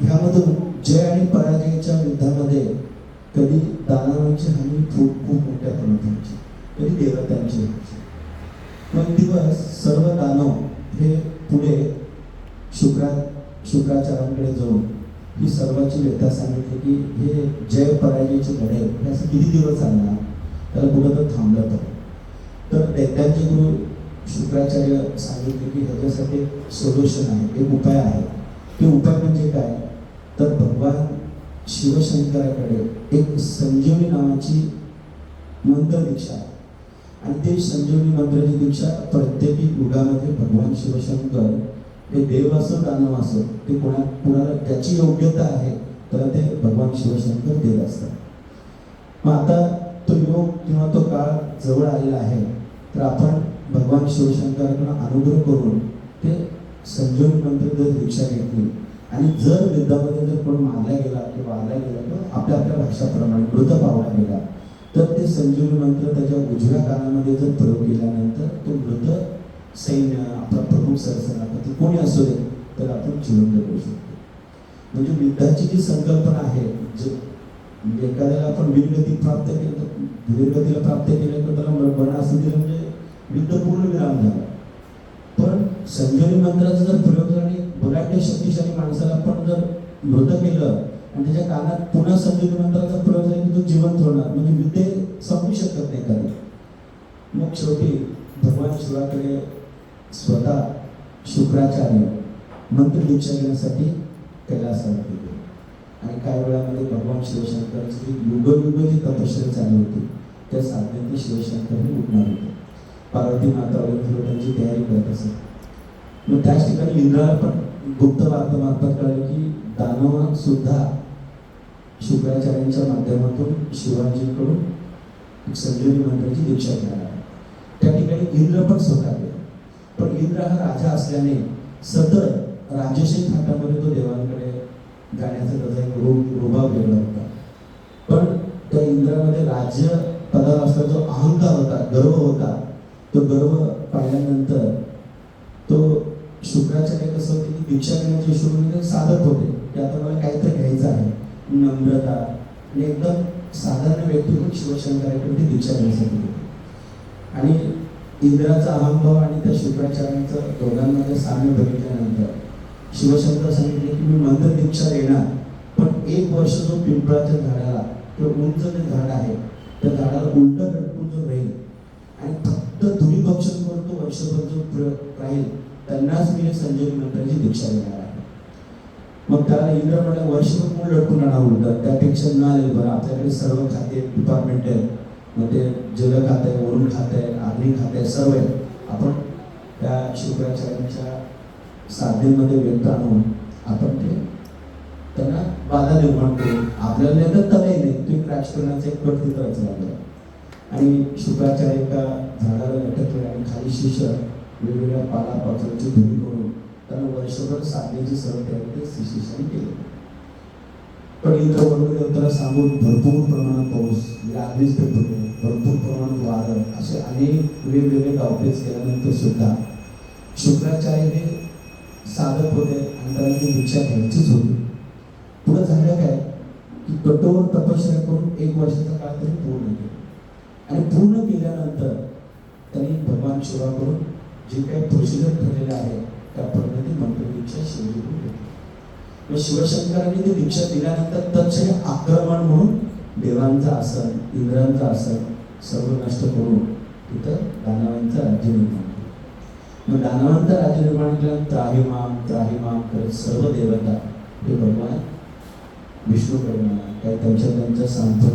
ह्यामधून जय आणि पराजयाच्या युद्धामध्ये कधी दानवांची हानी खूप खूप मोठ्या प्रमाणात कधी देवतांची व्हायची पण दिवस सर्व दानव हे पुढे शुक्रा शुक्राचार्यांकडे जाऊन ही सर्वांची व्यथा सांगितली की हे जय पराजयाचे लढे हे असं किती दिवस चालणार? त्याला कुठं तर थांबलं तर. तर दैत्यांचे गुरु शुक्राचार्य सांगितले की ह्याच्यासाठी सोल्युशन आहे एक उपाय आहे. ते उपाय म्हणजे काय? तर भगवान शिवशंकराकडे एक संजीवनी नावाची मंत्र दीक्षा. आणि ते संजीवनी मंत्राची दीक्षा प्रत्येकी युगामध्ये भगवान शिवशंकर हे देव असो दानव असो ते कोणा कुणाला त्याची योग्यता आहे तर ते भगवान शिवशंकर देत असतात. मग आता तो योग किंवा तो काळ जवळ आलेला आहे तर आपण भगवान शिवशंकरांना अनुग्रह करून ते समजून नंतर जर दीक्षा घेतली आणि जर युद्धामध्ये जर कोण मारला गेला किंवा आला गेला किंवा आपल्या आपल्या भाषाप्रमाणे मृत पावला गेला तर ते संजीवनी मंत्र त्याच्या उजव्या कानामध्ये जर प्रयोग केल्यानंतर तो मृत सैन्य आपला प्रमुख सरसेनापती कोणी असू दे तर आपण जिवंत करू शकतो. म्हणजे युद्धाची जी संकल्पना आहे जे म्हणजे एखाद्याला आपण वीरगती प्राप्त केली तर वीरगतीला प्राप्त केलं तर त्याला मरणास दिलं म्हणजे युद्ध पूर्ण विराम झाला. संजीवनी मंत्राचा जर प्रयोग जर आणि बलाढ्य शक्तिशाली माणसाला पण जर मृत केलं आणि त्याच्या कानात पुन्हा संजीवनी मंत्राचा प्रयोग झाला की तो जिवंत होणार. म्हणजे विद्ये संपू शकत नाही कारण मग शेवटी भगवान शिवाकडे स्वतः शुक्राचार्य मंत्र दीक्षा घेण्यासाठी कैलासाला गेले. आणि काही वेळामध्ये भगवान शिवशंकरांची युगयुग जी तपश्चर्या चालू होती त्या साधनेत शिवशंकर उठणार होते. पार्वती माता वगैरे त्यांची तयारी करत असत. मग त्याच ठिकाणी इंद्राला पण गुप्त वार्ता मार्फत कळलं की दानवा सुद्धा शुक्राचार्यांच्या माध्यमातून शिवाजीकडून संजीवनी मंत्राची दीक्षा घेणार आहे. त्या ठिकाणी इंद्र पण स्वतः पण इंद्र हा राजा असल्याने सतत राजश्री थाटामध्ये तो देवांकडे जाण्याचा त्याचा एक रूप रुबाब वेगळा होता. पण त्या इंद्रामध्ये राज्य पदावर असला जो अहंकार होता गर्व होता तो गर्व पाहिल्यानंतर तो शुक्राचार्य कसं होते की दीक्षा घेण्याच्या हिशोबाने साधत होते की आता मला काहीतरी घ्यायचं आहे. नम्रता. आणि एकदम साधारण व्यक्ती पण शिवशंकराकडे ती दीक्षा घेण्यासाठी आणि इंद्राचा अहंभाव आणि त्या शुक्राचार्यांचं दोघांमध्ये साम्य बघितल्यानंतर शिवशंकर सांगितले की मी मंदिर दीक्षा देणार पण एक वर्ष जो पिंपळाच्या झाडाला किंवा उंच जे झाड आहे त्या झाडाला उलट लटकून जो राहील आणि फक्त धुलीभक्षण करून तो वर्षभर जो राहील त्यांनाच मी संजय संजीवनी दीक्षा देणार आहे. मग त्याला इंद्र वर्षभर कोण लटकून राहणार होतं त्यापेक्षा न आलेलं बरं. आपल्याकडे सर्व खाते डिपार्टमेंट आहे मग ते जल खाते आहे वरुण खाते आहे अग्नी खाते आहे सर्व आहे आपण त्या शुक्राचार्यांच्या साधनेमध्ये व्यक्त आणून आपण ते त्यांना बाधा निर्माण करू आपल्याला नेतात तलाही नाही. तो एक राजकारणाचा एक कट तिथं लागला आणि शुक्राचार्य एका झाडाला लटकले आणि खाली शिष्य वेगवेगळ्या पाला पाचोळ्याची धुरी करून त्यांना वर्षभर साधण्याची सर्व तयारी ते शिष्याने केली. पण इथं बरोबर सांगून भरपूर प्रमाणात पाऊस म्हणजे आधीच भेटतो भरपूर प्रमाणात वादळ असे अनेक वेगवेगळे डावपेच केल्यानंतर सुद्धा शुक्राचार्य हे साधक होते आणि त्यांना ती दीक्षा घ्यायचीच होती. पुढे झालं काय? की कठोर तपश्चर्या करून एक वर्षाचा काळ तरी पूर्ण केला. आणि पूर्ण केल्यानंतर त्यांनी भगवान शिवाकडून जे काही प्रोसिजर ठरलेलं आहे त्या पद्धती मंत्री दीक्षा शिवजीकडून घेतली मग शिवशंकरांनी ती दीक्षा दिल्यानंतर तत्सरी आक्रमण म्हणून देवांचं आसन इंद्रांचं आसन सर्व नष्ट करून तिथं दानवांचं राज्य निर्माण केलं. मग दानवांचं राज्य निर्माण केलं त्राहिमाम त्राहिमाम करत सर्व देवता हे भगवान विष्णू भगवान काही त्यांच्या त्यांच्या सांप्रदायिक